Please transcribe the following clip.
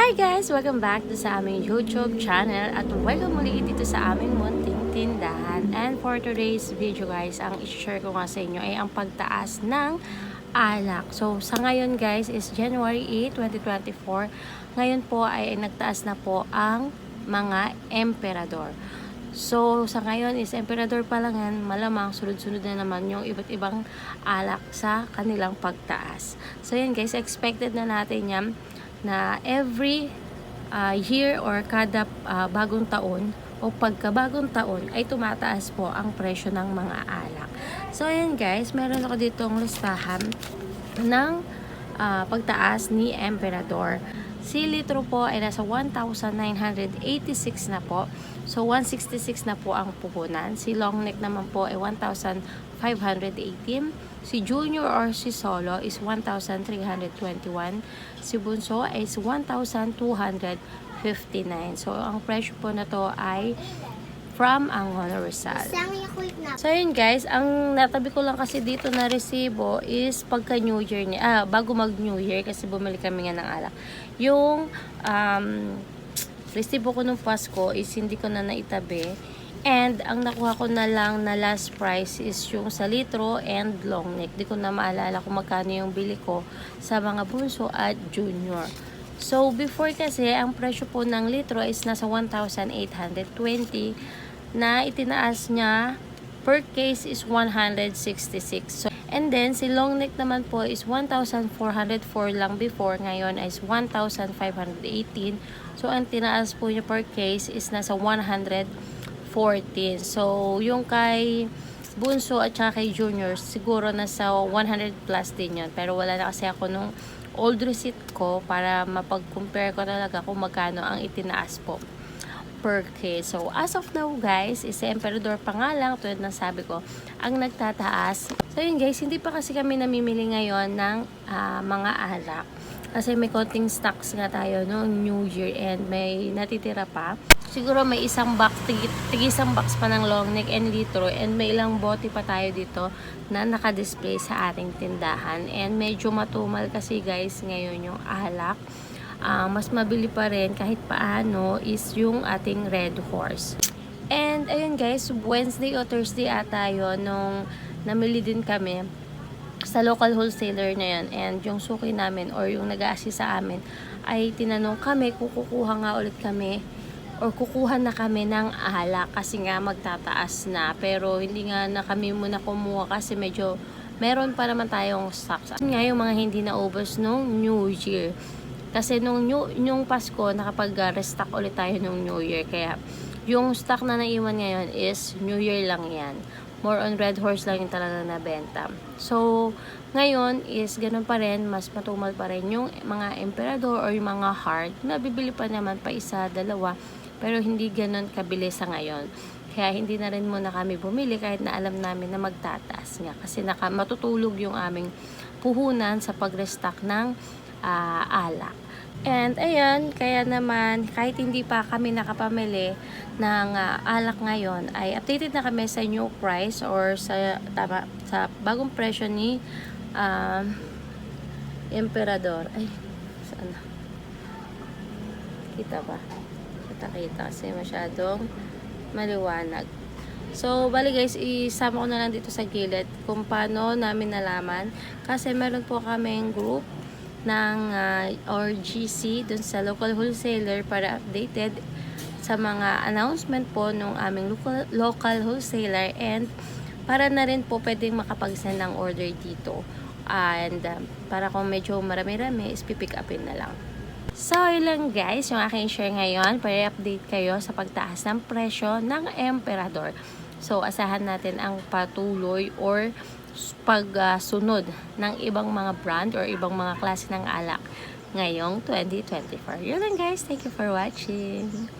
Hi guys! Welcome back to sa aming YouTube channel at welcome muli dito sa aming munting tindahan. And for today's video guys, ang i-share ko nga sa inyo ay ang pagtaas ng alak. So sa ngayon guys is January 8, 2024. Ngayon po ay nagtaas na po ang mga emperador. So, sa ngayon is emperador pa lang yan, malamang sunod-sunod na naman yung iba't ibang alak sa kanilang pagtaas. So, yan guys, expected na natin yan na every uh, year or kada uh, bagong taon o pagkabagong taon ay tumataas po ang presyo ng mga alak. So, ayan guys, meron ako ditong listahan ng uh, pagtaas ni Emperador. Si litro po ay nasa 1,986 na po. So, 166 na po ang puhunan. Si long neck naman po ay 1,518. Si junior or si solo is 1,321. Si bunso is 1,259. So, ang presyo po na to ay from Angola Rizal. So yun guys, ang natabi ko lang kasi dito na resibo is pagka New Year niya, ah, bago mag New Year kasi bumili kami nga ng alak. Yung um, resibo ko nung Pasko is hindi ko na naitabi. And ang nakuha ko na lang na last price is yung sa litro and long neck. Di ko na maalala kung magkano yung bili ko sa mga bunso at junior. So before kasi ang presyo po ng litro is nasa 1,820 na itinaas niya per case is 166. So, and then, si long neck naman po is 1,404 lang before. Ngayon is 1,518. So, ang tinaas po niya per case is nasa 114. So, yung kay bunso at saka kay junior, siguro nasa 100 plus din yun. Pero wala na kasi ako nung old receipt ko para mapag-compare ko talaga kung magkano ang itinaas po per. So, as of now, guys, is Emperador pa nga lang, tulad ng sabi ko, ang nagtataas. So, yun guys, hindi pa kasi kami namimili ngayon ng uh, mga alak. Kasi may konting stocks nga tayo no New Year and may natitira pa. Siguro may isang box, tig, tig isang box pa ng long neck and litro and may ilang bote pa tayo dito na naka-display sa ating tindahan. And medyo matumal kasi guys ngayon yung alak uh, mas mabili pa rin kahit paano is yung ating red horse. And ayun guys, Wednesday o Thursday ata yun nung namili din kami sa local wholesaler na yun and yung suki namin or yung nag sa amin ay tinanong kami kung kukuha nga ulit kami or kukuha na kami ng alak kasi nga magtataas na pero hindi nga na kami muna kumuha kasi medyo meron pa naman tayong stocks. Nga yung mga hindi na ubos nung New Year. Kasi nung, new, nung Pasko, nakapag-restock ulit tayo nung New Year. Kaya, yung stock na naiwan ngayon is New Year lang yan. More on Red Horse lang yung talagang nabenta. So, ngayon is ganun pa rin, mas matumal pa rin yung mga Emperador or yung mga Heart. Nabibili pa naman pa isa, dalawa. Pero hindi ganun kabili sa ngayon. Kaya hindi na rin muna kami bumili kahit na alam namin na magtataas nga. Kasi naka, matutulog yung aming puhunan sa pag-restock ng uh, alak. And ayan, kaya naman kahit hindi pa kami nakapamili ng uh, alak ngayon ay updated na kami sa new price or sa tama sa bagong presyo ni uh, Emperador. Ay, saan na? Kita ba? Kita-kita kasi masyadong maliwanag. So, bali guys, isama ko na lang dito sa gilid kung paano namin nalaman. Kasi meron po kaming group ng uh, or GC dun sa local wholesaler para updated sa mga announcement po ng aming local, local wholesaler. And para na rin po pwedeng makapag-send ng order dito. And uh, para kung medyo marami-rami is pipick upin na lang. So, ilang guys, yung aking share ngayon. Para update kayo sa pagtaas ng presyo ng Emperador. So, asahan natin ang patuloy or pagsunod uh, ng ibang mga brand or ibang mga klase ng alak ngayong 2024. Yun lang guys. Thank you for watching.